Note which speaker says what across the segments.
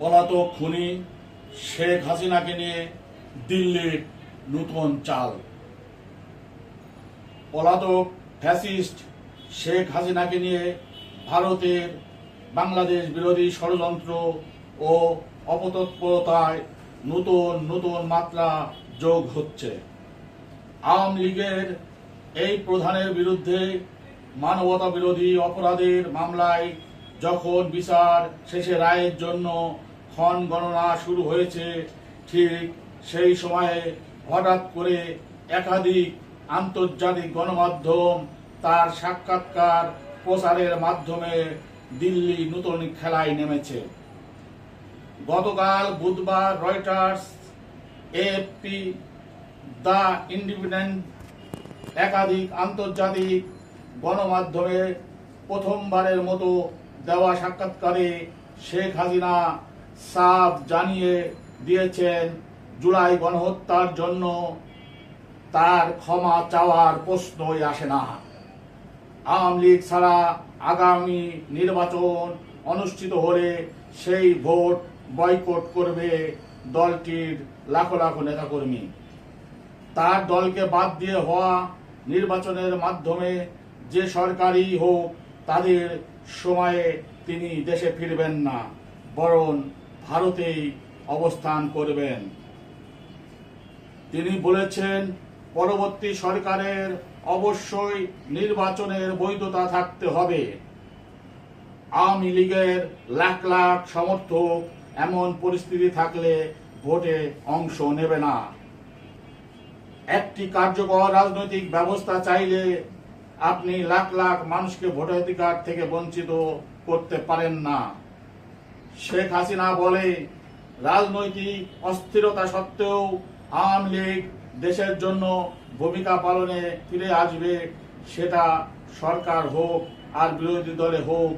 Speaker 1: পলাতক খুনি শেখ হাসিনাকে নিয়ে দিল্লির নতুন চাল। পলাতক ফ্যাসিস্ট শেখ হাসিনাকে নিয়ে ভারতের বাংলাদেশ বিরোধী ষড়যন্ত্র ও অপতৎপরতায় নতুন নতুন মাত্রা যোগ হচ্ছে। আওয়ামী লীগের এই প্রধানের বিরুদ্ধে মানবতা বিরোধী অপরাধের মামলায় যখন বিচার শেষে রায়ের জন্য ক্ষণ গণনা শুরু হয়েছে। ঠিক সেই সময়ে হঠাৎ করে একাধিক আন্তর্জাতিক গণমাধ্যম তার সাক্ষাৎকার প্রচারের মাধ্যমে দিল্লি নতুন খেলায় নেমেছে। গতকাল বুধবার রয়টার্স, এএফপি, দ্য ইন্ডিপেন্ডেন্ট একাধিক আন্তর্জাতিক গণমাধ্যমে প্রথমবারের মতো দেওয়া সাক্ষাৎকারে শেখ হাসিনা সাফ জানিয়ে দিয়েছেন জুলাই গণহত্যার জন্য। তার ক্ষমা চাওয়ার প্রশ্নই আসে না। আওয়ামী লীগ ছাড়া আগামী নির্বাচন অনুষ্ঠিত হলে সেই ভোট বয়কট করবে দলটির লাখো লাখো নেতাকর্মী। তার দলকে বাদ দিয়ে হওয়া নির্বাচনের মাধ্যমে যে সরকারই হোক, তাদের সময়ে তিনি দেশে ফিরবেন না, বরং ভারতেই অবস্থান করবেন। তিনি বলেছেন, পরবর্তী সরকারের অবশ্যই নির্বাচনের বৈধতা থাকতে হবে। আওয়ামী লীগের লাখ লাখ সমর্থক এমন পরিস্থিতি থাকলে ভোটে অংশ নেবে না। একটি কার্যকর রাজনৈতিক ব্যবস্থা চাইলে আপনি লাখ লাখ মানুষকে ভোটাধিকার থেকে বঞ্চিত করতে পারেন না। শেখ হাসিনা বলে, রাজনৈতিক অস্থিরতা সত্ত্বেও আওয়ামী লীগ দেশের জন্য ভূমিকা পালনে ফিরে আসবে, সেটা সরকার হোক আর বিরোধী দলে হোক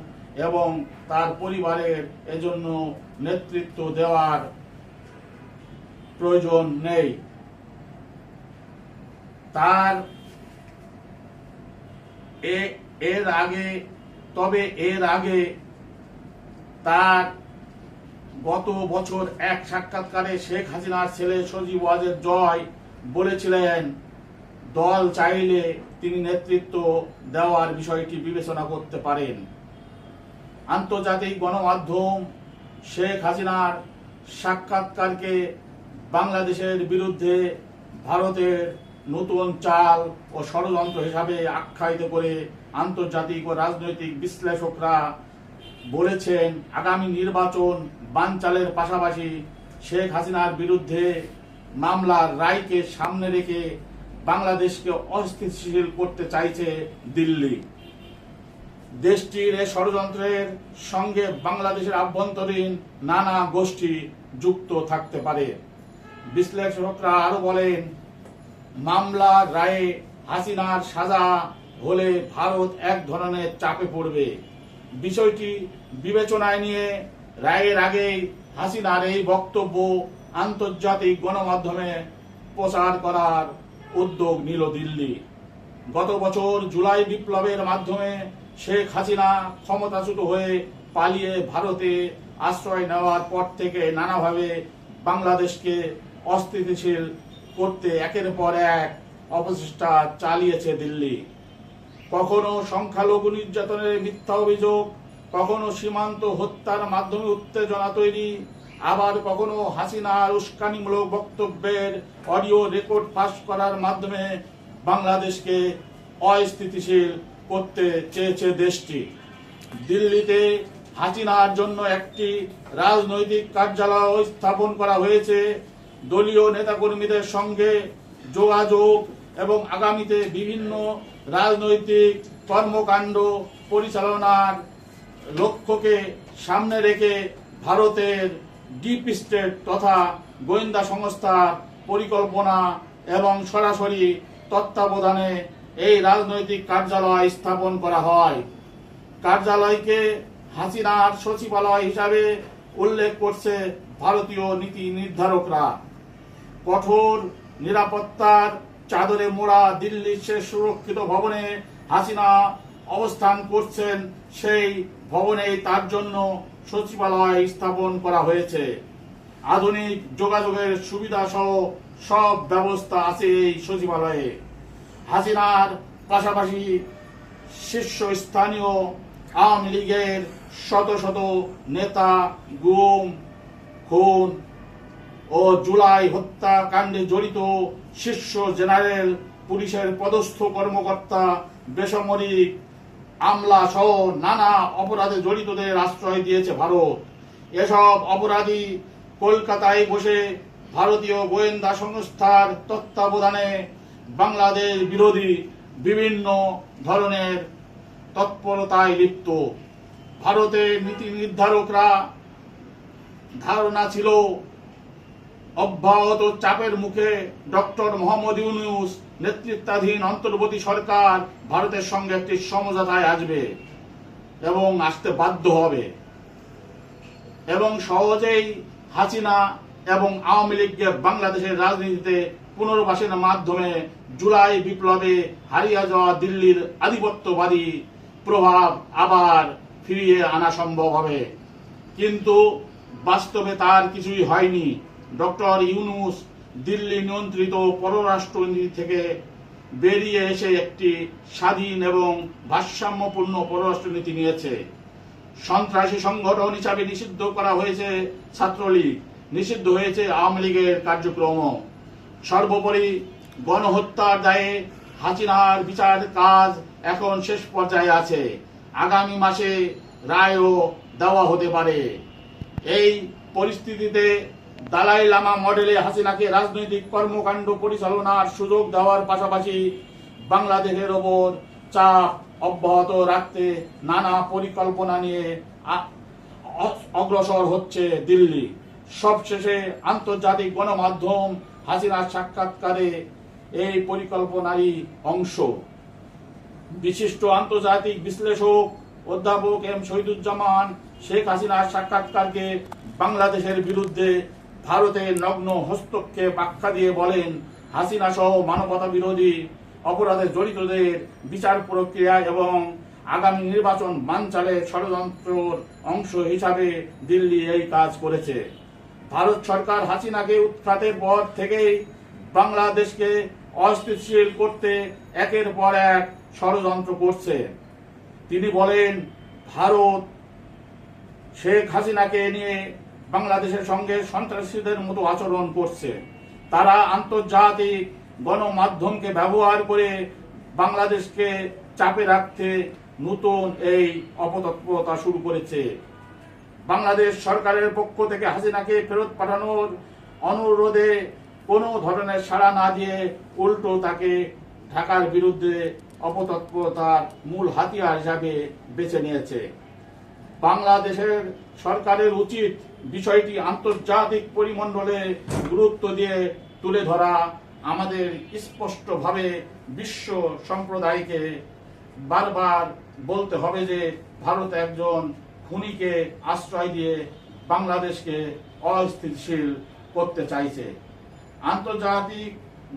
Speaker 1: এবং তার পরিবারের এজন্য নেতৃত্ব দেওয়ার প্রয়োজন নেই। তার এর আগে, তবে এর আগে তার গত বছর এক সাক্ষাৎকারে শেখ হাসিনার ছেলে সজীব ওয়াজেদ জয় বলেছিলেন, দল চাইলে তিনি নেতৃত্ব দেওয়ার বিষয়টি বিবেচনা করতে পারেন। আন্তর্জাতিক গণমাধ্যম শেখ হাসিনার সাক্ষাৎকারকে বাংলাদেশের বিরুদ্ধে ভারতের নতুন চাল ও ষড়যন্ত্র হিসাবে আখ্যায়িত করে আন্তর্জাতিক ও রাজনৈতিক বিশ্লেষকরা বলেছেন, আগামী নির্বাচন বানচালের পাশাপাশি শেখ হাসিনার বিরুদ্ধে মামলার রায়কে সামনে রেখে বাংলাদেশকে অস্থিতিশীল করতে চাইছে দিল্লি। দেশটির এ ষড়যন্ত্রের সঙ্গে বাংলাদেশের আভ্যন্তরীণ নানা গোষ্ঠী যুক্ত থাকতে পারে। বিশ্লেষকরা আরও বলেন, মামলার রায়ে হাসিনার সাজা হলে ভারত এক ধরনের চাপে পড়বে। বিষয়টি বিবেচনায় নিয়ে রায়ের আগেই হাসিনার এই বক্তব্য আন্তর্জাতিক গণমাধ্যমে প্রচার করার উদ্যোগ নিল দিল্লি। গত বছর জুলাই বিপ্লবের মাধ্যমে শেখ হাসিনা ক্ষমতাচ্যুত হয়ে পালিয়ে ভারতে আশ্রয় নেওয়ার পর থেকে নানাভাবে বাংলাদেশকে অস্থিতিশীল করতে একের পর এক অপচেষ্টা চালিয়েছে দিল্লি। কখনো সংখ্যালঘু নির্যাতনের মিথ্যা অভিযোগ কখনো সীমান্ত হত্যার মাধ্যমে উত্তেজনা তৈরি, আবার কখনো হাসিনার উস্কানিমূলক বক্তব্যের অডিও রেকর্ড ফাঁস করার মাধ্যমে বাংলাদেশকে অস্থিতিশীল করতে চেয়েছে দেশটি। দিল্লিতে হাসিনার জন্য একটি রাজনৈতিক কার্যালয় স্থাপন করা হয়েছে। দলীয় নেতাকর্মীদের সঙ্গে যোগাযোগ এবং আগামীতে বিভিন্ন রাজনৈতিক কর্মকাণ্ড পরিচালনার লক্ষ্যকে সামনে রেখে ভারতের ডিপ স্টেট তথা গোয়েন্দা সংস্থার পরিকল্পনা এবং সরাসরি তত্ত্বাবধানে এই রাজনৈতিক কার্যালয় স্থাপন করা হয়। কার্যালয়কে হাসিনার সচিবালয় হিসাবে উল্লেখ করছে ভারতীয় নীতি নির্ধারকরা। কঠোর নিরাপত্তার চাদরে মোড়া দিল্লির সে সুরক্ষিত ভবনে হাসিনা অবস্থান করছেন সেই ভবনে তার জন্য সচিবালয় স্থাপন করা হয়েছে। আধুনিক যোগাযোগের সুবিধা সহ সব ব্যবস্থা আছে এই সচিবালয়ে। হাসিনার পাশাপাশি শীর্ষস্থানীয় আওয়ামী লীগের শত শত নেতা, গুম, খুন ও জুলাই হত্যাকাণ্ডে জড়িত শীর্ষ জেনারেল, পুলিশের পদস্থ কর্মকর্তা, বেসামরিক আমলা সহ নানা অপরাধে জড়িতদের আশ্রয় দিয়েছে ভারত। এসব অপরাধী কলকাতায় বসে ভারতীয় গোয়েন্দা সংস্থার তত্ত্বাবধানে বাংলাদেশ বিরোধী বিভিন্ন ধরনের তৎপরতায় লিপ্ত। ভারতের নীতি নির্ধারকরা ধারণা ছিল, অব্যাহত চাপের মুখে ডক্টর মোহাম্মদ ইউনুস নেতৃত্বাধীন অন্তর্বর্তী সরকার ভারতের সঙ্গে একটি সমঝোতায় আসবে এবং আসতে বাধ্য হবে। এবং সহজেই হাসিনা এবং আওয়ামী লীগকে বাংলাদেশের রাজনীতিতে পুনর্বাসনের মাধ্যমে জুলাই বিপ্লবে হারিয়ে যাওয়া দিল্লির আধিপত্যবাদী প্রভাব আবার ফিরিয়ে আনা সম্ভব হবে। কিন্তু বাস্তবে তার কিছুই হয়নি। ডক্টর ইউনুস দিল্লি নিয়ন্ত্রিত পররাষ্ট্রনীতি থেকে বেরিয়ে এসে একটি স্বাধীন এবং ভারসাম্যপূর্ণ পররাষ্ট্রনীতি নিয়েছে। সন্ত্রাসী সংগঠন হিসাবে নিষিদ্ধ করা হয়েছে ছাত্রলীগ, নিষিদ্ধ হয়েছে আওয়ামী লীগের কার্যক্রম। সর্বোপরি গণহত্যার দায়ে হাসিনার বিচার কাজ এখন শেষ পর্যায়ে আছে। আগামী মাসে রায়ও দেওয়া হতে পারে। এই পরিস্থিতিতে দালাই লামা মডেলে হাসিনাকে রাজনৈতিক কর্মকাণ্ড পরিচালনার সুযোগ দেওয়ার পাশাপাশি বাংলাদেশের ওপর চাপ অব্যাহত রাখতে নানা পরিকল্পনা নিয়ে অগ্রসর হচ্ছে দিল্লি। সবশেষে আন্তর্জাতিক গণমাধ্যম হাসিনার সাক্ষাৎকারে এই পরিকল্পনারই অংশ। বিশিষ্ট আন্তর্জাতিক বিশ্লেষক অধ্যাপক এম শহীদুজ্জামান শেখ হাসিনার সাক্ষাৎকারকে বাংলাদেশের বিরুদ্ধে ভারতের নগ্ন হস্তক্ষেপ আখ্যা দিয়ে বলেন, হাসিনা সহ মানবতা বিরোধী অপরাধে জড়িতদের বিচার প্রক্রিয়া এবং আগামী নির্বাচন বানচালের ষড়যন্ত্রর অংশ হিসাবে দিল্লি এই কাজ করেছে। ভারত সরকার হাসিনাকে উৎখাতের পর থেকেই বাংলাদেশকে অস্থিতিশীল করতে একের পর এক ষড়যন্ত্র করছে। তিনি বলেন, ভারত শেখ হাসিনাকে নিয়ে বাংলাদেশের সঙ্গে সন্ত্রাসীদের মতো আচরণ করছে। তারা আন্তর্জাতিক গণমাধ্যমকে ব্যবহার করে বাংলাদেশকে চাপে রাখতে নতুন এই অপতৎপরতা শুরু করেছে। বাংলাদেশ সরকারের পক্ষ থেকে হাসিনাকে ফেরত পাঠানোর অনুরোধে কোনো ধরনের সাড়া না দিয়ে উল্টো তাকে ঢাকার বিরুদ্ধে অপতৎপরতার মূল হাতিয়ার হিসাবে বেছে নিয়েছে। বাংলাদেশের সরকারের উচিত বিষয়টি আন্তর্জাতিক পরিমণ্ডলে গুরুত্ব দিয়ে তুলে ধরা, আমাদের স্পষ্টভাবে বিশ্ব সম্প্রদায়কে বারবার বলতে হবে যে ভারত একজন খুনিকে আশ্রয় দিয়ে বাংলাদেশকে অস্থিতিশীল করতে চাইছে। আন্তর্জাতিক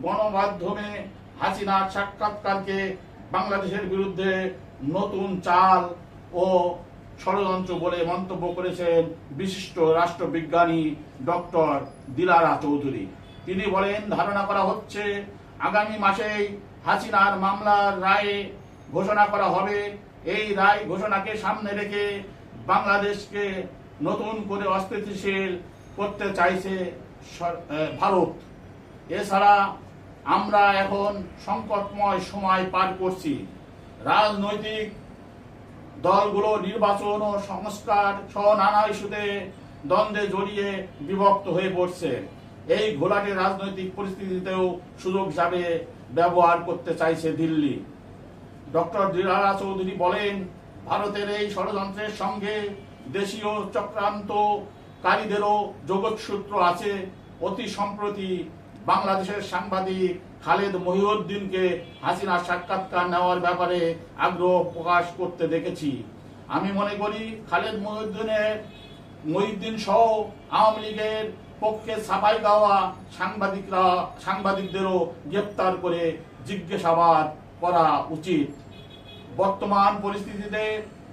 Speaker 1: গণমাধ্যমে হাসিনার সাক্ষাৎকারকে বাংলাদেশের বিরুদ্ধে নতুন চাল ও ষড়যন্ত্র বলে মন্তব্য করেছেন বিশিষ্ট রাষ্ট্রবিজ্ঞানী ডক্টর দিলারা চৌধুরী। তিনি বলেন, ধারণা করা হচ্ছে, আগামী মাসেই হাসিনার মামলার রায়ে ঘোষণা করা হবে। এই রায় ঘোষণাকে সামনে রেখে বাংলাদেশকে নতুন করে অস্থিতিশীল করতে চাইছে ভারত। এছাড়া আমরা এখন সংকটময় সময় পার করছি। রাজনৈতিক দলগুলো নির্বাচন ও সংস্কার সহ নানা ইস্যুতে দ্বন্দ্বে জড়িয়ে বিভক্ত হয়ে পড়ছে। এই ঘোলাটে রাজনৈতিক পরিস্থিতিতেও সুযোগ হিসাবে ব্যবহার করতে চাইছে দিল্লি। ডক্টর দিলারা চৌধুরী বলেন, ভারতের এই ষড়যন্ত্রের সঙ্গে দেশীয় চক্রান্তকারীদেরও যোগসূত্র আছে। অতি সম্প্রতি বাংলাদেশের সাংবাদিক খালেদ মহিউদ্দিনকে হাসিনার সাক্ষাৎকার নেওয়ার ব্যাপারে আগ্রহ প্রকাশ করতে দেখেছি। আমি মনে করি খালেদ মহিউদ্দিনের মহিউদ্দিন সহ আওয়ামী লীগের পক্ষে সাফাই গাওয়া সাংবাদিকরা, সাংবাদিকদেরও গ্রেপ্তার করে জিজ্ঞাসাবাদ করা উচিত। বর্তমান পরিস্থিতিতে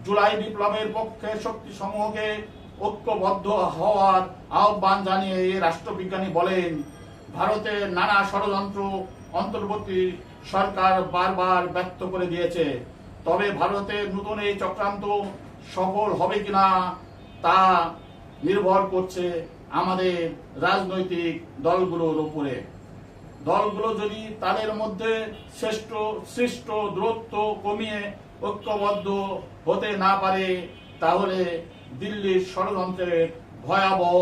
Speaker 1: জুলাই বিপ্লবের পক্ষে শক্তি সমূহকে ঐক্যবদ্ধ হওয়ার আহ্বান জানিয়ে রাষ্ট্রবিজ্ঞানী বলেন ভারতের নানা ষড়যন্ত্র অন্তর্বর্তী সরকার বারবার ব্যক্ত করে দিয়েছে। তবে ভারতে নতুন এই চক্রান্ত সফল হবে কিনা তা নির্ভর করছে আমাদের রাজনৈতিক দলগুলোর উপরে। দলগুলো যদি তাদের মধ্যে শ্রেষ্ঠ, সৃষ্ট দূরত্ব কমিয়ে ঐক্যবদ্ধ হতে না পারে, তাহলে দিল্লির ষড়যন্ত্রের ভয়াবহ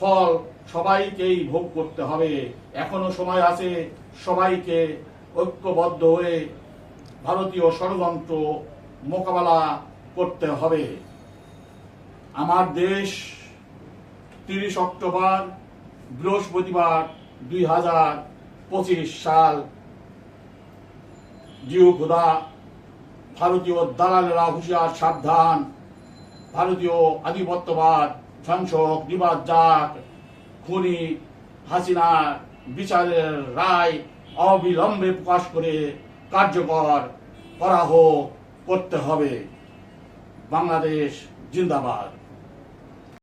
Speaker 1: ফল সবাইকেই ভোগ করতে হবে। এখনও সময় আছে সবাইকে ঐক্যবদ্ধ হয়ে ভারতীয় ষড়যন্ত্র মোকাবেলা করতে হবে। আমার দেশ তিরিশ অক্টোবর, বৃহস্পতিবার দুই হাজার পঁচিশ সাল। জিও খুদা, ভারতীয় দালালেরা হুঁশিয়ার, সাবধান। ভারতীয় আধিপত্যবাদ ধ্বংসক নিবাদ জাক খুনি হাসিনা বিচারের রায় অবিলম্বে প্রকাশ করে কার্যকর করা হোক করতে হবে। বাংলাদেশ জিন্দাবাদ।